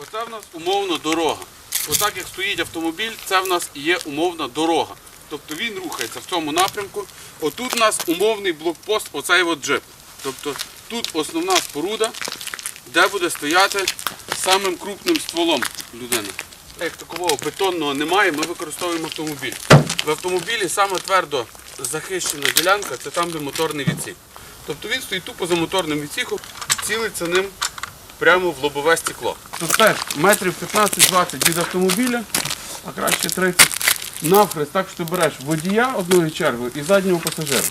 Оце в нас умовно дорога. Отак як стоїть автомобіль, це в нас і є умовна дорога. Тобто він рухається в цьому напрямку. Отут у нас умовний блокпост, оцей от джип. Тобто тут основна споруда, де буде стояти самим крупним стволом людини. Як такого бетонного немає, ми використовуємо автомобіль. В автомобілі саме твердо захищена ділянка це там, де моторний відсік. Тобто він стоїть тупо за моторним відсіком, цілиться ним прямо в лобове стекло. Тут метрів 15-20 від автомобіля, а краще 30 навхрест, так що ти береш водія одною чергою і заднього пасажира.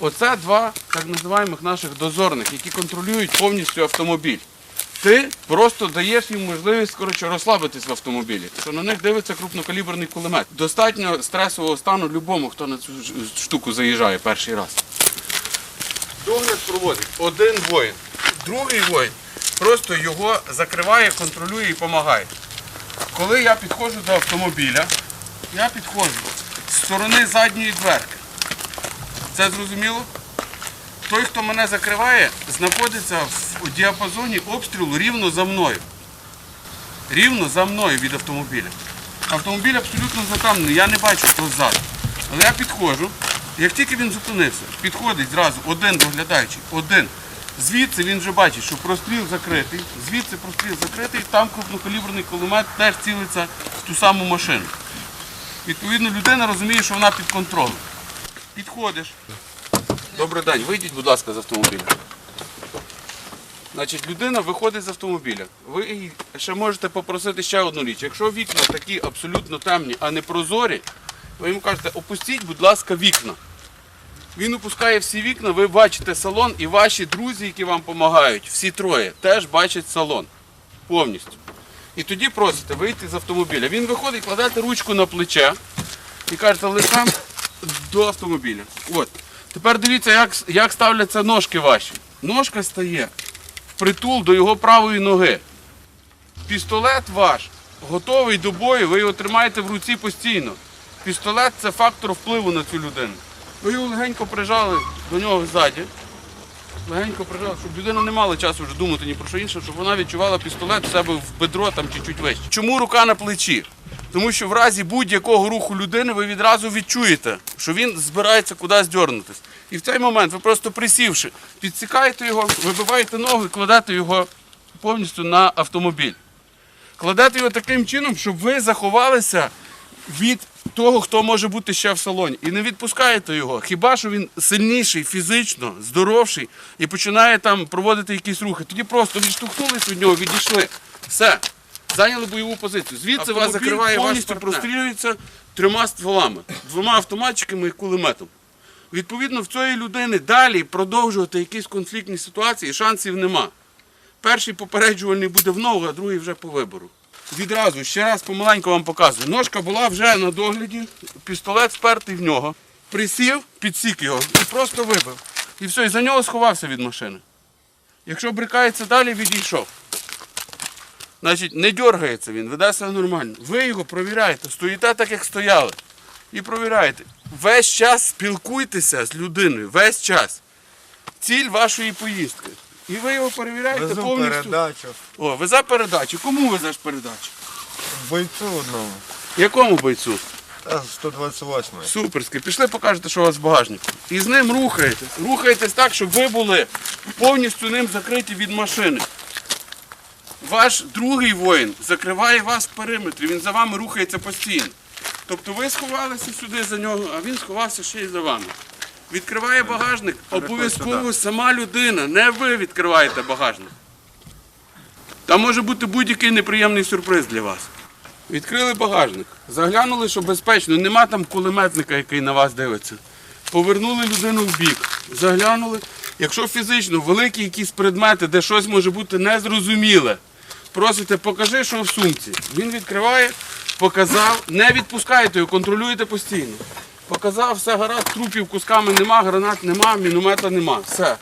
Оце два так називаємо наших дозорних, які контролюють повністю автомобіль. Ти просто даєш їм можливість коротше, розслабитись в автомобілі, що на них дивиться крупнокаліберний кулемет. Достатньо стресового стану любому, хто на цю штуку заїжджає перший раз. Догляд проводить один воїн. Другий воїн просто його закриває, контролює і допомагає. Коли я підходжу до автомобіля, я підходжу з сторони задньої дверки. Це зрозуміло? Той, хто мене закриває, знаходиться в діапазоні обстрілу рівно за мною. Рівно за мною від автомобіля. Автомобіль абсолютно затамнений, я не бачу, хто ззаду. Але я підходжу, як тільки він зупинився, підходить зразу один доглядаючий, один. Звідси він вже бачить, що простріл закритий, звідси простріл закритий, там крупнокаліберний кулемет теж цілиться в ту саму машину. Відповідно, людина розуміє, що вона під контролем. Підходиш. Добрий день, вийдіть, будь ласка, з автомобіля. Значить, людина виходить з автомобіля. Ви ще можете попросити ще одну річ. Якщо вікна такі абсолютно темні, а не прозорі, ви йому кажете, опустіть, будь ласка, вікна. Він опускає всі вікна, ви бачите салон, і ваші друзі, які вам допомагають, всі троє, теж бачать салон повністю. І тоді просите вийти з автомобіля. Він виходить, кладете ручку на плече і кажете, лицем до автомобіля. От. Тепер дивіться, як, як ставляться ножки ваші. Ножка стає впритул до його правої ноги. Пістолет ваш готовий до бою, ви його тримаєте в руці постійно. Пістолет це фактор впливу на цю людину. Ви його легенько прижали до нього ззаді. Легенько прижали, щоб людина не мала часу вже думати ні про що інше, щоб вона відчувала пістолет в себе в бедро там чи чуть вище. Чому рука на плечі? Тому що в разі будь-якого руху людини ви відразу відчуєте, що він збирається кудись дьорнутись. І в цей момент ви просто присівши, підсікаєте його, вибиваєте ногу і кладете його повністю на автомобіль. Кладете його таким чином, щоб ви заховалися від того, хто може бути ще в салоні. І не відпускаєте його. Хіба що він сильніший, фізично, здоровший і починає там проводити якісь рухи. Тоді просто відштовхнулись від нього, відійшли. Все. Зайняли бойову позицію. Звідси вас закриває повністю прострілюється трьома стволами, двома автоматчиками і кулеметом. Відповідно, в цієї людини далі продовжувати якісь конфліктні ситуації шансів нема. Перший попереджувальний буде в ногу, а другий вже по вибору. Відразу ще раз помаленьку вам показую. Ножка була вже на догляді, пістолет спертий в нього. Присів, підсік його і просто вибив. І все, і за нього сховався від машини. Якщо брикається далі, відійшов. Значить, не дергається він, веде себе нормально. Ви його провіряєте, стоїте так, як стояли. І провіряєте. Весь час спілкуйтеся з людиною, весь час. Ціль вашої поїздки. І ви його перевіряєте Везу повністю. передачу. О, везе передачу. Кому везеш передачу? Бойцю одному. Якому бойцю? Та 128 Суперський. Пішли, покажете, що у вас в багажнику. І з ним рухаєтесь. Рухаєтесь так, щоб ви були повністю ним закриті від машини. Ваш другий воїн закриває вас в периметрі, він за вами рухається постійно. Тобто ви сховалися сюди за нього, а він сховався ще й за вами. Відкриває багажник, обов'язково сама людина, не ви відкриваєте багажник. Там може бути будь-який неприємний сюрприз для вас. Відкрили багажник, заглянули, що безпечно, нема там кулеметника, який на вас дивиться. Повернули людину в бік, заглянули. Якщо фізично великі якісь предмети, де щось може бути незрозуміле, просите, покажи, що в сумці. Він відкриває, показав, не відпускаєте його, контролюєте постійно. Показав, все гаразд, трупів кусками нема, гранат нема, міномета нема. Все.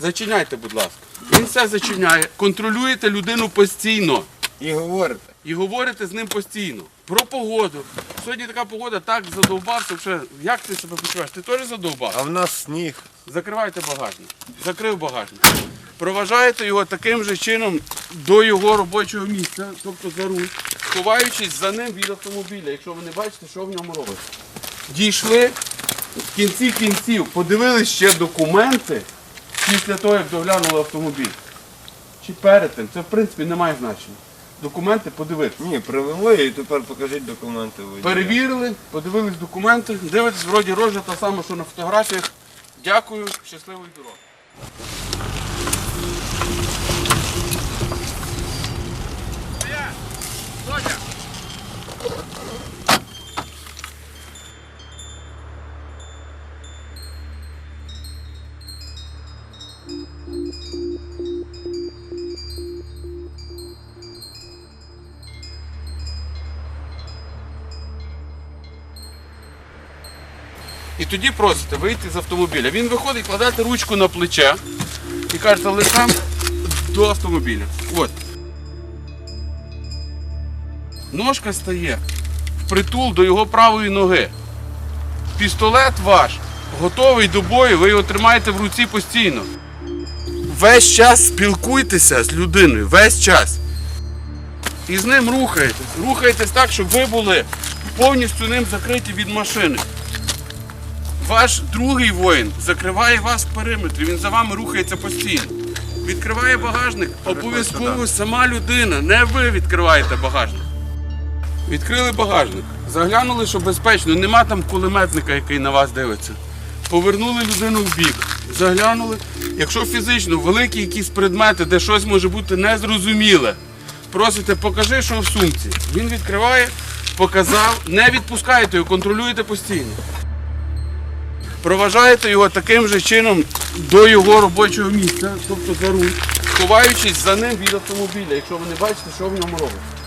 Зачиняйте, будь ласка. Він все зачиняє. Контролюєте людину постійно І говорите. і говорите з ним постійно. Про погоду. Сьогодні така погода, так задовбався. Вже. Як ти себе почуваєш? Ти теж задовбав? А в нас сніг. Закривайте багажник. Закрив багажник. Проважаєте його таким же чином до його робочого місця, тобто за руль, ховаючись за ним від автомобіля, якщо ви не бачите, що в ньому робиться. Дійшли, в кінці кінців подивились ще документи після того, як доглянули автомобіль. Чи перед тим, це в принципі не має значення. Документи подивитися. Ні, привели і тепер покажіть документи. водія. Перевірили, подивились документи, дивитесь, вроді рожа та сама, що на фотографіях. Дякую, щасливої дороги. І тоді просите вийти з автомобіля. Він виходить, кладете ручку на плече і кажете лицем до автомобіля. От. Ножка стає впритул до його правої ноги. Пістолет ваш готовий до бою, ви його тримаєте в руці постійно. Весь час спілкуйтеся з людиною, весь час. І з ним рухаєтесь. Рухаєтесь так, щоб ви були повністю ним закриті від машини. Ваш другий воїн закриває вас в периметрі, він за вами рухається постійно. Відкриває багажник, обов'язково сама людина, не ви відкриваєте багажник. Відкрили багажник, заглянули, що безпечно, нема там кулеметника, який на вас дивиться. Повернули людину в бік, заглянули. Якщо фізично великі якісь предмети, де щось може бути незрозуміле, просите, покажи, що в сумці. Він відкриває, показав, не відпускаєте його, контролюєте постійно проважаєте його таким же чином до його робочого місця, тобто за руль, ховаючись за ним від автомобіля, якщо ви не бачите, що в ньому робиться.